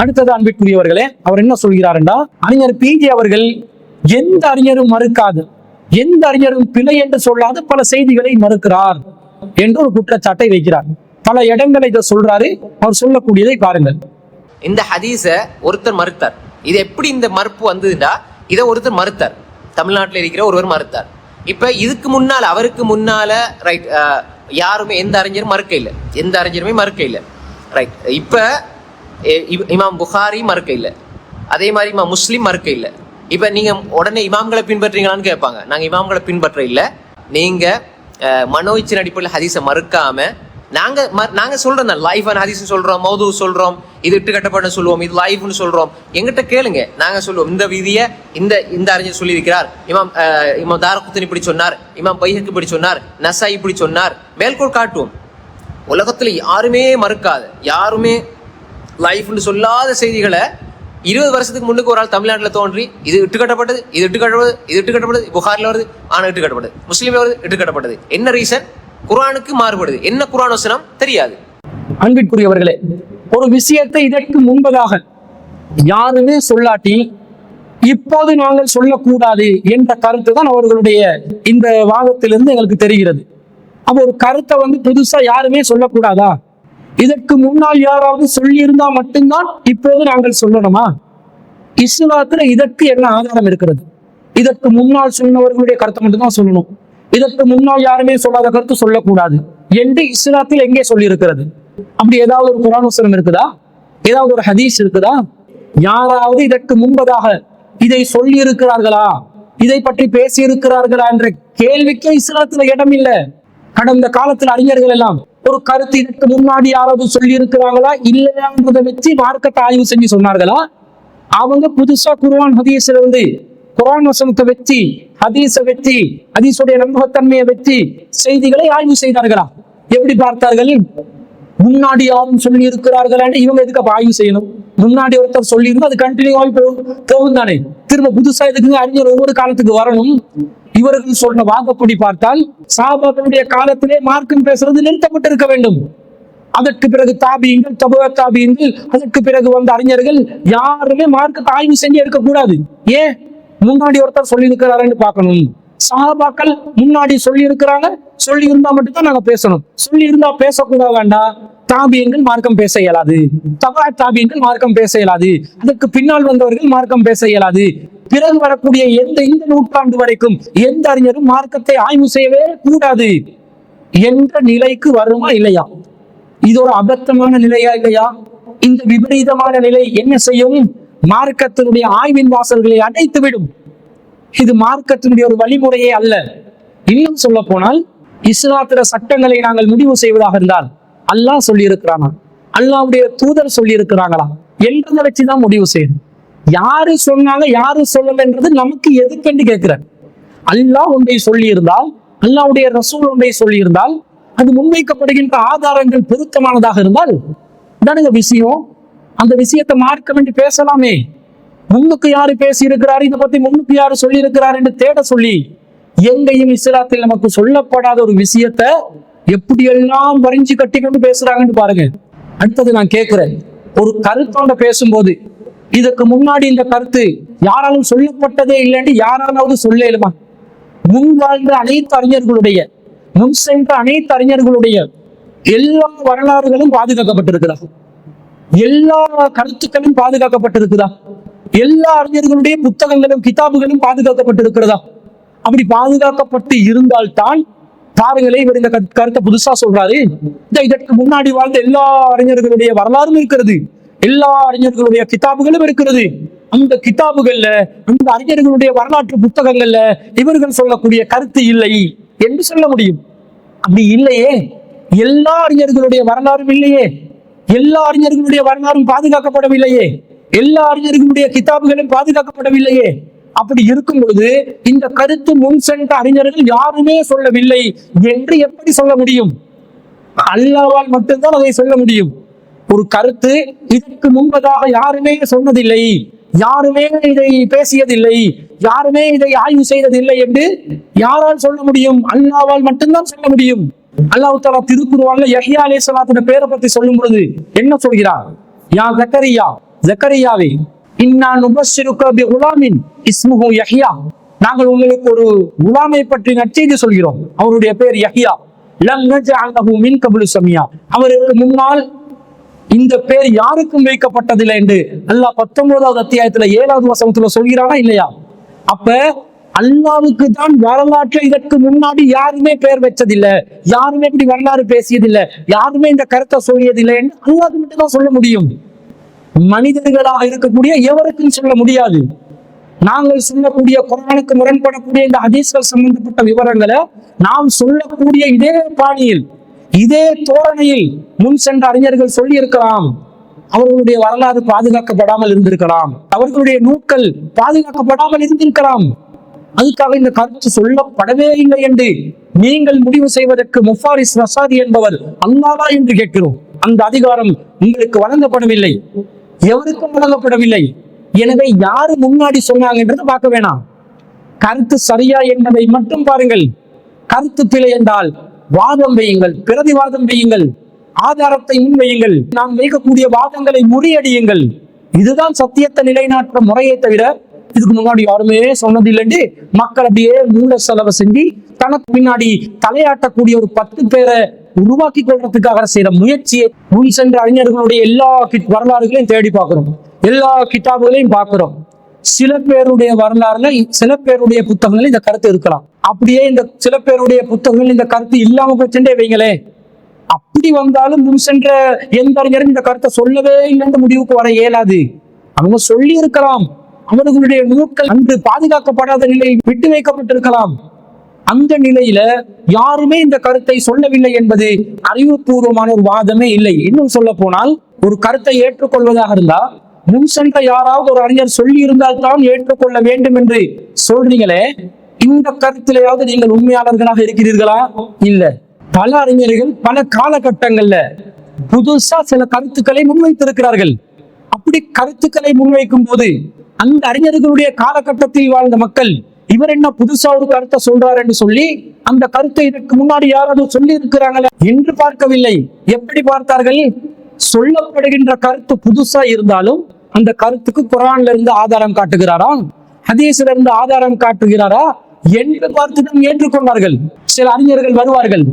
அடுத்தது அன்பிற்குரியவர்களே அவர் என்ன சொல்கிறாருண்டா? அறிஞர் பிஜி அவர்கள் எந்த அறிஞரும் மறுக்காது எந்த அறிஞரும் பிழை என்று சொல்லாத பல செய்திகளை மறுக்கிறார் என்று ஒரு குற்றச்சாட்டை வைக்கிறார். பல இடங்களை இதை சொல்றாரு அவர் சொல்லக்கூடியதை பாருங்கள். இந்த ஹதீச ஒருத்தர் மறுத்தார். இது எப்படி இந்த மறுப்பு வந்ததுன்னா இதை ஒருத்தர் மறுத்தார். தமிழ்நாட்டில் இருக்கிற ஒருவர் மறுத்தார். இப்ப இதுக்கு முன்னால் அவருக்கு முன்னால ரைட் யாருமே எந்த அறிஞரும் மறுக்க இல்லை எந்த அறிஞருமே மறுக்க இல்லை ரைட் இப்போ இமாம் புகாரி மறுக்க இல்லை. அதே மாதிரி இமாம் முஸ்லீம் மறுக்க இல்லை. இப்போ நீங்கள் உடனே இமாம்களை பின்பற்றீங்களான்னு கேட்பாங்க. நாங்கள் இமாம்களை பின்பற்ற இல்லை. நீங்கள் மனோயிச்சின் அடிப்படையில் ஹதீஸை மறுக்காமல் நாங்கள் ம- நாங்கள் சொல்கிறோம் தான் லைஃப் அண்ட் ஹதீஸ் சொல்கிறோம் மௌது சொல்கிறோம் இது இட்டு கட்டப்பட சொல்லுவோம் இது லைஃப்னு சொல்கிறோம் எங்கிட்ட கேளுங்க. நாங்கள் சொல்லுவோம் இந்த விதியை இந்த இந்த அறிஞர் சொல்லியிருக்கிறார். இமாம் இமாம் தாரகுத்தன் இப்படி சொன்னார். இமாம் பைஹக் இப்படி சொன்னார். நசா இப்படி சொன்னார். மேல்கோள் காட்டுவோம். உலகத்தில் யாருமே மறுக்காது யாருமே லைஃப்னு சொல்லாத செய்திகளை இருபது வருஷத்துக்கு முன்னுக்கு ஒரு ஆள் தமிழ்நாட்டில் தோன்றி இது இட்டு கட்டப்பட்டது இது இட்டு இது இட்டு கட்டப்பட்டது புகாரில் வருது ஆனால் இட்டு கட்டப்பட்டது வருது இட்டு கட்டப்பட்டது என்ன ரீசன் குரானுக்கு மாறுபடுது. என்ன குரான் வசனம்? தெரியாது. அன்பிற்குரியவர்களே ஒரு விஷயத்தை இதற்கு முன்பதாக யாருமே சொல்லாட்டி இப்போது நாங்கள் சொல்லக்கூடாது என்ற கருத்து தான் அவர்களுடைய இந்த வாதத்திலிருந்து எங்களுக்கு தெரிகிறது. அப்போ ஒரு கருத்தை வந்து புதுசா யாருமே சொல்லக்கூடாதா? இதற்கு முன்னால் யாராவது சொல்லியிருந்தா மட்டும்தான் இப்போது நாங்கள் சொல்லணுமா? இஸ்லாத்துல இதற்கு என்ன ஆதாரம் இருக்கிறது? இதற்கு முன்னால் சொன்னவர்களுடைய கருத்தை மட்டும்தான் சொல்லணும். இதற்கு முன்னால் யாருமே சொல்லாத கருத்து சொல்லக்கூடாது. என்று இஸ்லாத்தில் எங்கே சொல்லியிருக்கிறது? அப்படி ஏதாவது ஒரு குரான் இருக்குதா? ஏதாவது ஒரு ஹதீஸ் இருக்குதா? யாராவது இதற்கு முன்பதாக இதை சொல்லி இருக்கிறார்களா இதை பற்றி பேசி இருக்கிறார்களா என்ற கேள்விக்கே இஸ்லாத்துல இடம் இல்லை. கடந்த காலத்துல அறிஞர்கள் எல்லாம் ஒரு கருத்து இதற்கு முன்னாடி யாராவது சொல்லி இருக்கிறாங்களா இல்லையான்றதை வச்சு மார்க்கத்தை ஆய்வு செஞ்சு சொன்னார்களா? அவங்க புதுசா குர்ஆன் ஹதீஸ்ல இருந்து குரான் வசனத்தை வச்சு ஹதீஸை வச்சு ஹதீஸுடைய நம்பகத்தன்மையை வச்சு செய்திகளை ஆய்வு செய்தார்களா? எப்படி பார்த்தார்கள்? முன்னாடி யாரும் சொல்லி இருக்கிறார்களா இவங்க எதுக்கு அப்ப ஆய்வு செய்யணும்? முன்னாடி ஒருத்தர் சொல்லி அது கண்டினியூ ஆகி போகும் தானே. திரும்ப புதுசா இதுக்கு அறிஞர் ஒவ்வொரு காலத்துக்கு வரணும்? இவர்கள் சொன்ன வாக்குப்படி பார்த்தால் சாபாக்களுடைய காலத்திலே மார்க்கம் பேசுறது நிறுத்தப்பட்டிருக்க வேண்டும். அதற்கு பிறகு தாபியங்கள் தபுவ தாபியங்கள் அதற்கு பிறகு வந்த அறிஞர்கள் யாருமே மார்க்கத்தை ஆய்வு செஞ்சு இருக்கக்கூடாது ஏன்? முன்னாடி ஒருத்தர் சொல்லி இருக்கிறாருன்னு பார்க்கணும். சஹாபாக்கள் முன்னாடி சொல்லி இருக்கிறாங்க சொல்லி இருந்தா மட்டும்தான் நாங்க பேசணும். சொல்லி இருந்தா பேசக்கூட வேண்டாம். தாபியங்கள் மார்க்கம் பேச இயலாது. தபா தாபியங்கள் மார்க்கம் பேச இயலாது. அதற்கு பின்னால் வந்தவர்கள் மார்க்கம் பேச இயலாது. பிறகு வரக்கூடிய எந்த இந்த நூற்றாண்டு வரைக்கும் எந்த அறிஞரும் மார்க்கத்தை ஆய்வு செய்யவே கூடாது. என்ற நிலைக்கு வருமா இல்லையா? இது ஒரு அபத்தமான நிலையா இல்லையா? இந்த விபரீதமான நிலை என்ன செய்யும்? மார்க்கத்தினுடைய ஆய்வின் வாசல்களை அடைத்துவிடும். இது மார்க்கத்தினுடைய ஒரு வழிமுறையே அல்ல. இன்னும் சொல்ல போனால் இஸ்லாத்திர சட்டங்களை நாங்கள் முடிவு செய்வதாக இருந்தால் அல்லாஹ் சொல்லியிருக்கிறானா? அல்லாவுடைய தூதர் சொல்லியிருக்கிறாங்களா? என்றதை வச்சுதான் முடிவு செய்யணும். யாரு சொன்னாங்க யாரு சொல்லலைன்றது நமக்கு எதுக்கென்று கேட்கிறேன் அல்லாஹ் ஒன்றை சொல்லியிருந்தால் அல்லாவுடைய ரசூல் ஒன்றை சொல்லியிருந்தால் அது முன்வைக்கப்படுகின்ற ஆதாரங்கள் பொருத்தமானதாக இருந்தால் தானுங்க விஷயம். அந்த விஷயத்தை மார்க்க வேண்டி பேசலாமே. முன்னுக்கு யாரு பேசி இருக்கிறார் இதை பத்தி முன்னுக்கு யாரு சொல்லி இருக்கிறார் என்று தேட சொல்லி எங்கேயும் இஸ்லாத்தில் நமக்கு சொல்லப்படாத ஒரு விஷயத்த எப்படியெல்லாம் வரைஞ்சு கட்டி கொண்டு பேசுறாங்கன்னு பாருங்க. அடுத்தது நான் கேட்கிறேன். ஒரு கருத்தோட பேசும்போது இதுக்கு முன்னாடி இந்த கருத்து யாராலும் சொல்லப்பட்டதே இல்லைன்னு யாராலாவது சொல்ல இயலுமா முன் வாழ்ந்த அனைத்து அறிஞர்களுடைய முன் சென்ற அனைத்து அறிஞர்களுடைய எல்லா வரலாறுகளும் பாதுகாக்கப்பட்டிருக்கிறதா எல்லா கருத்துக்களும் பாதுகாக்கப்பட்டிருக்குதா? எல்லா அறிஞர்களுடைய புத்தகங்களும் கிதாபுகளும் பாதுகாக்கப்பட்டிருக்கிறதா? அப்படி பாதுகாக்கப்பட்டு இருந்தால்தான் பாருங்களே இவர் இந்த கருத்தை புதுசா சொல்றாரு. இந்த இதற்கு முன்னாடி வாழ்ந்த எல்லா அறிஞர்களுடைய வரலாறும் இருக்கிறது. எல்லா அறிஞர்களுடைய கிதாபுகளும் இருக்கிறது. அந்த கிதாபுகள்ல அந்த அறிஞர்களுடைய வரலாற்று புத்தகங்கள்ல இவர்கள் சொல்லக்கூடிய கருத்து இல்லை என்று சொல்ல முடியும். அப்படி இல்லையே. எல்லா அறிஞர்களுடைய வரலாறும் இல்லையே. எல்லா அறிஞர்களுடைய வரலாறும் பாதுகாக்கப்படவில்லையே. எல்லா அறிஞர்களுடைய கிதாபுகளும் பாதுகாக்கப்படவில்லையே. அப்படி இருக்கும் பொழுது இந்த கருத்து முன் சென்ற அறிஞர்கள் யாருமே சொல்லவில்லை என்று எப்படி சொல்ல முடியும்? அல்லாவால் மட்டும்தான் அதை சொல்ல முடியும். ஒரு கருத்து இதற்கு முன்பதாக யாருமே சொன்னதில்லை. யாருமே இதை பேசியதில்லை. யாருமே இதை ஆய்வு செய்ததில்லை என்று யாரால் சொல்ல முடியும்? அல்லாவால் மட்டும்தான் சொல்ல முடியும். அல்லாஹு தாலா திருக்குருவான்ல யஹ்யா சலாத்தின பேரை பற்றி சொல்லும் பொழுது என்ன சொல்கிறார்? யா கக்கரியா ஜக்கரியாவே இன்னான் உபசிருக்கபி குலாமின் இஸ்முஹு யஹ்யா. நாங்கள் உங்களுக்கு ஒரு குலாமை பற்றி நற்செய்தி சொல்கிறோம். அவருடைய பேர் யஹ்யா. லம் நஜஅல் மின் கப்லு சமியா. அவருக்கு முன்னால் இந்த பேர் யாருக்கும் வைக்கப்பட்டதில்லை என்று அல்லாஹ் பத்தொன்பதாவது அத்தியாயத்துல ஏழாவது வசனத்துல சொல்கிறானா இல்லையா? அப்ப அல்லாவுக்கு தான் வரலாற்று இதற்கு முன்னாடி யாருமே பெயர் வச்சதில்லை. யாருமே இப்படி வரலாறு பேசியதில்லை. யாருமே இந்த கருத்தை சொல்லியதில்லை என்று அல்லாஹ்க்கு மட்டும் தான் சொல்ல முடியும். மனிதர்களாக இருக்கக்கூடிய எவருக்கும் சொல்ல முடியாது. நாங்கள் சொல்லக்கூடிய குரானுக்கு முரண்படக்கூடிய இந்த ஹதீஸ்கள் சம்பந்தப்பட்ட விவரங்களை நாம் சொல்லக்கூடிய இதே பாணியில் இதே தோரணையில் முன் சென்ற அறிஞர்கள் சொல்லி இருக்கலாம் அவர்களுடைய வரலாறு பாதுகாக்கப்படாமல் இருந்திருக்கலாம். அவர்களுடைய நூட்கள் பாதுகாக்கப்படாமல் இருந்திருக்கலாம். அதுக்காக இந்த கருத்து சொல்லப்படவே இல்லை என்று நீங்கள் முடிவு செய்வதற்கு முஃபாரிஸ் ரசாதி என்பவர் அல்லாவா என்று கேட்கிறோம். அந்த அதிகாரம் உங்களுக்கு வழங்கப்படவில்லை. எவருக்கும் வழங்கப்படவில்லை. எனவே யாரு முன்னாடி சொன்னாங்கன்றது பார்க்க வேணாம். கருத்து சரியா என்பதை மட்டும் பாருங்கள். கருத்து பிழை என்றால் வாதம் வையுங்கள் பிரதிவாதம் வையுங்கள் ஆதாரத்தை முன்வையுங்கள். நாம் வைக்கக்கூடிய வாதங்களை முறியடியுங்கள். இதுதான் சத்தியத்தை நிலைநாட்டுற முறையை தவிர இதுக்கு முன்னாடி யாருமே சொன்னதில்லைன்னு மக்கள் அப்படியே மூல செலவு செஞ்சு தனக்கு பின்னாடி தலையாட்டக்கூடிய ஒரு பத்து பேரை உருவாக்கி கொள்றதுக்காக செய்யற முயற்சியை முன் சென்ற அறிஞர்களுடைய எல்லா வரலாறுகளையும் தேடி பார்க்கிறோம். எல்லா கிட்டாபுகளையும் பார்க்கிறோம். சில பேருடைய வரலாறுல சில பேருடைய புத்தகங்கள் இந்த கருத்து இருக்கலாம். அப்படியே இந்த சில பேருடைய புத்தகங்கள் இந்த கருத்து இல்லாம போச்சுட்டே வைங்களே அப்படி வந்தாலும் முன் சென்ற எந்த அறிஞரும் இந்த கருத்தை சொல்லவே இல்லைன்ற முடிவுக்கு வர இயலாது. அவங்க சொல்லி இருக்கலாம் அவர்களுடைய நூல்கள் அன்று பாதுகாக்கப்படாத நிலையில் விட்டு வைக்கப்பட்டிருக்கலாம். அந்த நிலையில யாருமே இந்த கருத்தை சொல்லவில்லை என்பது அறிவுபூர்வமான ஒரு வாதமே இல்லை. இன்னும் சொல்ல போனால் ஒரு கருத்தை ஏற்றுக்கொள்வதாக இருந்தா முன் சென்ற யாராவது ஒரு அறிஞர் சொல்லி இருந்தால் தான் ஏற்றுக்கொள்ள வேண்டும் என்று சொல்றீங்களே இந்த கருத்திலேயாவது நீங்கள் உண்மையாளர்களாக இருக்கிறீர்களா? இல்ல. பல அறிஞர்கள் பல காலகட்டங்கள்ல புதுசா சில கருத்துக்களை முன்வைத்திருக்கிறார்கள். அப்படி கருத்துக்களை முன்வைக்கும் போது அந்த அறிஞர்களுடைய காலகட்டத்தில் வாழ்ந்த மக்கள் இவர் என்ன புதுசா ஒரு கருத்தை சொல்றார் என்று சொல்லி அந்த கருத்தை இதற்கு முன்னாடி யாராவது சொல்லி இருக்கிறாங்களா என்று பார்க்கவில்லை. எப்படி பார்த்தார்கள்? சொல்லப்படுகின்ற கருத்து புதுசா இருந்தாலும் அந்த கருத்துக்கு குரான்ல இருந்து ஆதாரம் காட்டுகிறாரா? ஹதீஸ்ல இருந்து ஆதாரம் காட்டுகிறாரா? என்று பார்த்து தான் ஏற்றுக்கொண்டார்கள். சில அறிஞர்கள் வருவார்கள்.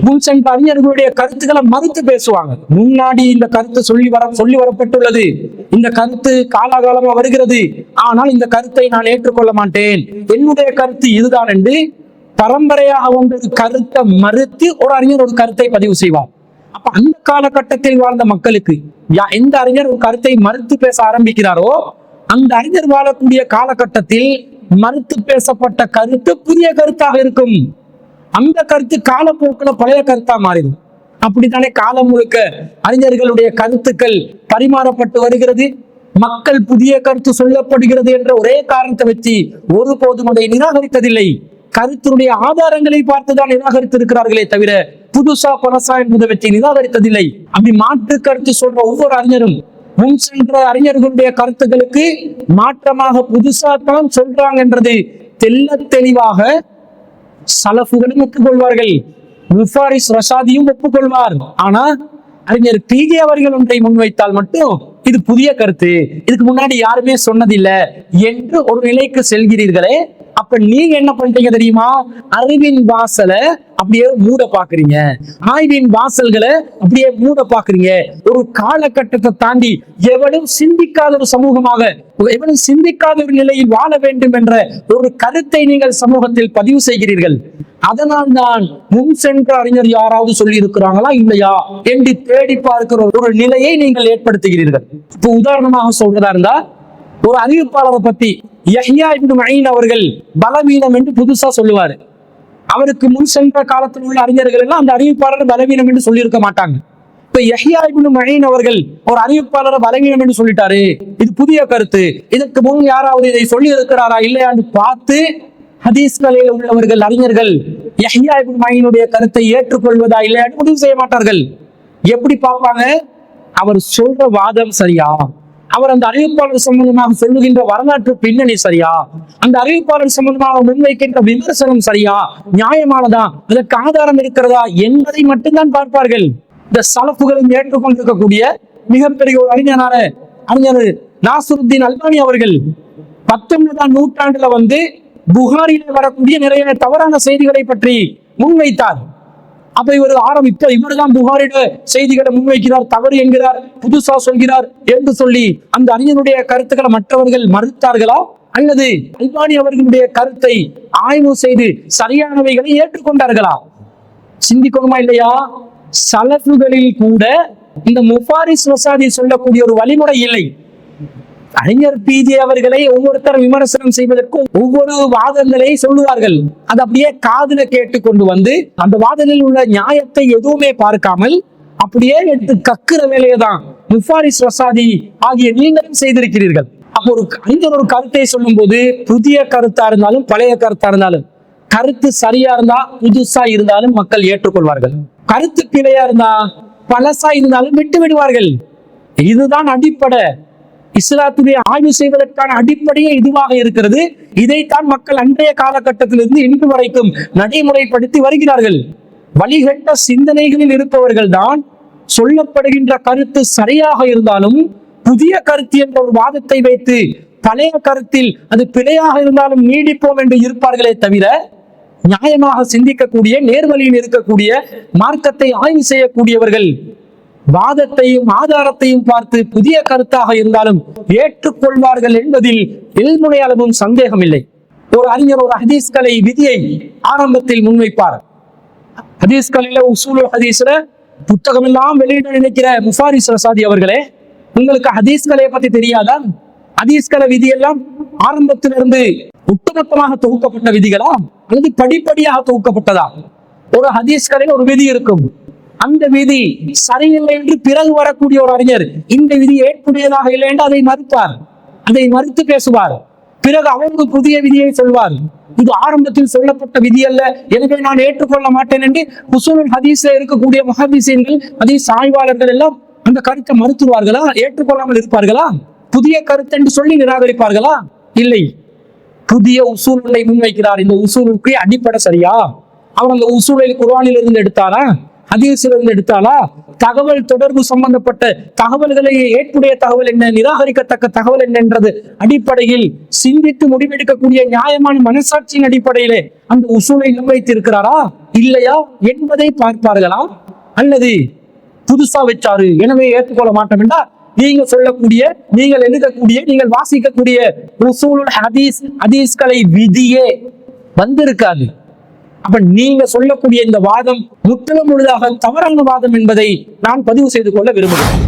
முன் அறிஞர்களுடைய கருத்துக்களை மறுத்து பேசுவாங்க. முன்னாடி இந்த கருத்து சொல்லி வர சொல்லி வரப்பட்டுள்ளது. இந்த கருத்து காலாகாலமா வருகிறது. ஆனால் இந்த கருத்தை நான் ஏற்றுக்கொள்ள மாட்டேன். என்னுடைய கருத்து இதுதான் என்று பரம்பரையாக வந்த ஒரு கருத்தை மறுத்து ஒரு அறிஞர் ஒரு கருத்தை பதிவு செய்வார். அப்ப அந்த காலகட்டத்தில் வாழ்ந்த மக்களுக்கு யா- எந்த அறிஞர் ஒரு கருத்தை மறுத்து பேச ஆரம்பிக்கிறாரோ அந்த அறிஞர் வாழக்கூடிய காலகட்டத்தில் மறுத்து பேசப்பட்ட கருத்து புதிய கருத்தாக இருக்கும். அந்த கருத்து காலப்போக்கில் பழைய கருத்தா மாறிடும். அப்படித்தானே காலம் முழுக்க அறிஞர்களுடைய கருத்துக்கள் பரிமாறப்பட்டு வருகிறது. மக்கள் புதிய கருத்து சொல்லப்படுகிறது என்ற ஒரே காரணத்தை வச்சு ஒருபோதும் அதை நிராகரித்ததில்லை. கருத்தினுடைய ஆதாரங்களை பார்த்துதான் நிராகரித்திருக்கிறார்களே தவிர புதுசா பனசா என்பதை வச்சு நிராகரித்ததில்லை. அப்படி மாற்று கருத்து சொல்ற ஒவ்வொரு அறிஞரும் முன் சென்ற அறிஞர்களுடைய கருத்துக்களுக்கு மாற்றமாக புதுசா தான் சொல்றாங்க என்றது தெல்ல தெளிவாக சலஃபுகளும் ஒப்புக்கொள்வார்கள். முஃபாரிஸ் ரஷாதியும் ஒப்புக்கொள்வார். ஆனா அறிஞர் பிஜே அவர்கள் ஒன்றை முன்வைத்தால் மட்டும் இது புதிய கருத்து. இதுக்கு முன்னாடி யாருமே சொன்னதில்லை. என்று ஒரு நிலைக்கு செல்கிறீர்களே அப்ப நீங்க என்ன பண்றீங்க தெரியுமா? அறிவின் வாசலை அப்படியே மூட பாக்குறீங்க ஆய்வின் வாசல்களை அப்படியே மூட பாக்குறீங்க ஒரு காலகட்டத்தை தாண்டி எவனும் சிந்திக்காத ஒரு சமூகமாக எவனும் சிந்திக்காத ஒரு நிலையில் வாழ வேண்டும் என்ற ஒரு கருத்தை நீங்கள் சமூகத்தில் பதிவு செய்கிறீர்கள். அதனால் தான் முன் சென்ற அறிஞர் யாராவது சொல்லி இருக்கிறாங்களா இல்லையா என்று தேடி பார்க்கிற ஒரு நிலையை நீங்கள் ஏற்படுத்துகிறீர்கள். இப்போ உதாரணமாக சொல்றதா இருந்தா ஒரு அறிவிப்பாளரை பத்தி யஹ்யா இப்னு மயின் அவர்கள் பலவீனம் என்று புதுசா சொல்லுவார். அவருக்கு முன் சென்ற காலத்தில் உள்ள அறிஞர்கள் எல்லாம் அந்த அறிவிப்பாளர் பலவீனம் என்று சொல்லியிருக்க மாட்டாங்க. இப்ப யஹ்யா இப்னு மயின் அவர்கள் ஒரு அறிவிப்பாளர் பலவீனம் என்று சொல்லிட்டாரு. இது புதிய கருத்து. இதற்கு முன் யாராவது இதை சொல்லி இருக்கிறாரா இல்லையான்னு பார்த்து ஹதீஸ் கலையில் உள்ளவர்கள் அறிஞர்கள் யஹ்யா இப்னு மயினுடைய கருத்தை ஏற்றுக்கொள்வதா இல்லையான்னு முடிவு செய்ய மாட்டார்கள். எப்படி பார்ப்பாங்க? அவர் சொல்ற வாதம் சரியா? அவர் அந்த அறிவிப்பாளர் சம்பந்தமாக சொல்லுகின்ற வரலாற்று பின்னணி சரியா? அந்த அறிவிப்பாளர் சம்பந்தமாக முன்வைக்கின்ற விமர்சனம் சரியா? நியாயமானதா? அதற்கு ஆதாரம் இருக்கிறதா? என்பதை மட்டும்தான் பார்ப்பார்கள். இந்த சலப்புகளும் ஏற்றுக்கொண்டிருக்கக்கூடிய மிகப்பெரிய ஒரு அறிஞரான அறிஞர் நாசருத்தீன் அல்பானி அவர்கள் பத்தொன்பதாம் நூற்றாண்டுல வந்து புகாரில வரக்கூடிய நிறைய தவறான செய்திகளை பற்றி முன்வைத்தார். அப்ப இவர் ஆரம்பித்த இவர்தான் புகாரிட செய்திகளை முன்வைக்கிறார் தவறு என்கிறார் புதுசா சொல்கிறார் என்று சொல்லி அந்த அறிஞருடைய கருத்துக்களை மற்றவர்கள் மறுத்தார்களா? அல்லது அல்பானி அவர்களுடைய கருத்தை ஆய்வு செய்து சரியானவைகளை ஏற்றுக்கொண்டார்களா? சிந்திக்கணுமா இல்லையா? சலஃபுகளில் கூட இந்த முஃபாரிஸ் வசாதி சொல்லக்கூடிய ஒரு வழிமுறை இல்லை. அறிஞர் பிஜே அவர்களை ஒவ்வொருத்தர் விமர்சனம் செய்வதற்கும் ஒவ்வொரு வாதங்களை சொல்லுவார்கள். அது அப்படியே காதல கேட்டு கொண்டு வந்து அந்த வாதலில் உள்ள நியாயத்தை எதுவுமே பார்க்காமல் அப்படியே எடுத்து கக்குற வேலையை தான் முஃபாரிஸ் வசாதி ஆகிய நீங்களும் செய்திருக்கிறீர்கள். அப்போ ஒரு அறிஞர் ஒரு கருத்தை சொல்லும்போது புதிய கருத்தா இருந்தாலும் பழைய கருத்தா இருந்தாலும் கருத்து சரியா இருந்தா புதுசா இருந்தாலும் மக்கள் ஏற்றுக்கொள்வார்கள். கருத்து பிழையா இருந்தா பழசா இருந்தாலும் விட்டு விடுவார்கள். இதுதான் அடிப்படை. இஸ்லாத்திலே ஆய்வு செய்வதற்கான அடிப்படையே இதுவாக இருக்கிறது. இதைத்தான் மக்கள் அன்றைய காலகட்டத்திலிருந்து இன்று வரைக்கும் நடைமுறைப்படுத்தி வருகிறார்கள். வழிகட்ட சிந்தனைகளில் இருப்பவர்கள் தான் சொல்லப்படுகின்ற கருத்து சரியாக இருந்தாலும் புதிய கருத்து என்ற ஒரு வாதத்தை வைத்து பழைய கருத்தில் அது பிழையாக இருந்தாலும் நீடிப்போம் என்று இருப்பார்களே தவிர நியாயமாக சிந்திக்கக்கூடிய நேர்வழியில் இருக்கக்கூடிய மார்க்கத்தை ஆய்வு செய்யக்கூடியவர்கள் வாதத்தையும் ஆதாரத்தையும் பார்த்து புதிய கருத்தாக இருந்தாலும் ஏற்றுக்கொள்வார்கள் என்பதில் எல்முனை அளவும் சந்தேகம் இல்லை ஒரு அறிஞர் ஒரு ஹதீஸ் கலை விதியை ஆரம்பத்தில் முன்வைப்பார். ஹதீஸ் கலையில உசூல் ஹதீஸ்ல புத்தகம் எல்லாம் வெளியிட நினைக்கிற முஃபாரிஸ் ரசாதி அவர்களே உங்களுக்கு ஹதீஸ் கலையை பத்தி தெரியாதா? ஹதீஸ் கலை விதியெல்லாம் ஆரம்பத்திலிருந்து ஒட்டுமொத்தமாக தொகுக்கப்பட்ட விதிகளா? அல்லது படிப்படியாக தொகுக்கப்பட்டதா? ஒரு ஹதீஸ் கலையில் ஒரு விதி இருக்கும். அந்த விதி சரியில்லை என்று பிறகு வரக்கூடிய ஒரு அறிஞர் இந்த விதி ஏற்புடையதாக இல்லை என்று அதை மறுப்பார் அதை மறுத்து பேசுவார். பிறகு அவங்க புதிய விதியை சொல்வார். இது ஆரம்பத்தில் சொல்லப்பட்ட விதி அல்ல. எனவே நான் ஏற்றுக்கொள்ள மாட்டேன் என்று உசூலுல் ஹதீஸ்ல இருக்கக்கூடிய முஹதீசீன்கள் ஹதீஸ் ஆய்வாளர்கள் எல்லாம் அந்த கருத்தை மறுத்துவார்களா? ஏற்றுக்கொள்ளாமல் இருப்பார்களா? புதிய கருத்து என்று சொல்லி நிராகரிப்பார்களா? இல்லை. புதிய உசூலை முன்வைக்கிறார். இந்த உசூலுக்கு அடிப்படை சரியா? அவர் அந்த உசூலை குர்ஆனில் இருந்து எடுத்தாரா? ஹதீஸில் இருந்து எடுத்தாலா? தகவல் தொடர்பு சம்பந்தப்பட்ட தகவல்களை ஏற்புடைய தகவல் என்ன நிராகரிக்கத்தக்க தகவல் என்ன என்றது அடிப்படையில் சிந்தித்து முடிவெடுக்கக்கூடிய நியாயமான மனசாட்சியின் அடிப்படையிலே அந்த உசூலை நிர்வகித்திருக்கிறாரா? இல்லையா என்பதை பார்ப்பார்களா? அல்லது புதுசா வச்சாரு எனவே ஏற்றுக்கொள்ள மாட்டோம் என்றா? நீங்க சொல்லக்கூடிய நீங்கள் எழுதக்கூடிய நீங்கள் வாசிக்கக்கூடிய உசூலுல் ஹதீஸ் ஹதீஸ்களை விதியே வந்திருக்காது. அப்ப நீங்க சொல்லக்கூடிய இந்த வாதம் முற்றிலும் முழுதாக தவறான வாதம் என்பதை நான் பதிவு செய்து கொள்ள விரும்புகிறேன்.